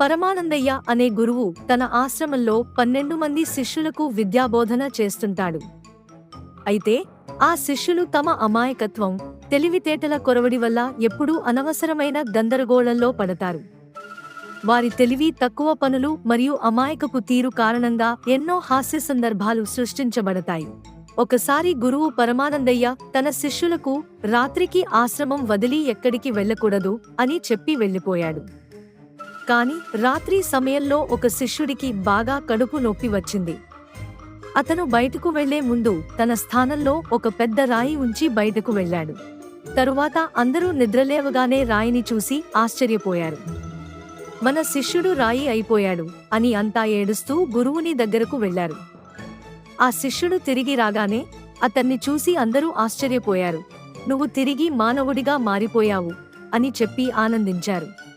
పరమానందయ్య అనే గురువు తన ఆశ్రమంలో పన్నెండు మంది శిష్యులకు విద్యాబోధన చేస్తుంటాడు. అయితే ఆ శిష్యులు తమ అమాయకత్వం తెలివితేటల కొరవడి వల్ల ఎప్పుడూ అనవసరమైన గందరగోళంలో పడతారు. వారి తెలివి తక్కువ పనులు మరియు అమాయకపు తీరు కారణంగా ఎన్నో హాస్య సందర్భాలు సృష్టించబడతాయి. ఒకసారి గురువు పరమానందయ్య తన శిష్యులకు రాత్రికి ఆశ్రమం వదిలి ఎక్కడికి వెళ్ళకూడదు అని చెప్పి వెళ్ళిపోయాడు. కాని రాత్రి సమయంలో ఒక శిష్యుడికి బాగా కడుపు నొప్పి వచ్చింది. అతను బయటకు వెళ్ళే ముందు తన స్థానంలో ఒక పెద్ద రాయి ఉంచి బయటకు వెళ్ళాడు. తరువాత అందరూ నిద్రలేవగానే రాయిని చూసి ఆశ్చర్యపోయారు. మన శిష్యుడు రాయి అయిపోయాడు అని అంతా ఏడుస్తూ గురువుని దగ్గరకు వెళ్ళారు ఆ శిష్యుడు తిరిగి రాగానే అతన్ని చూసి అందరూ ఆశ్చర్యపోయారు. నువ్వు తిరిగి మానవుడిగా మారిపోయావు అని చెప్పి ఆనందించారు.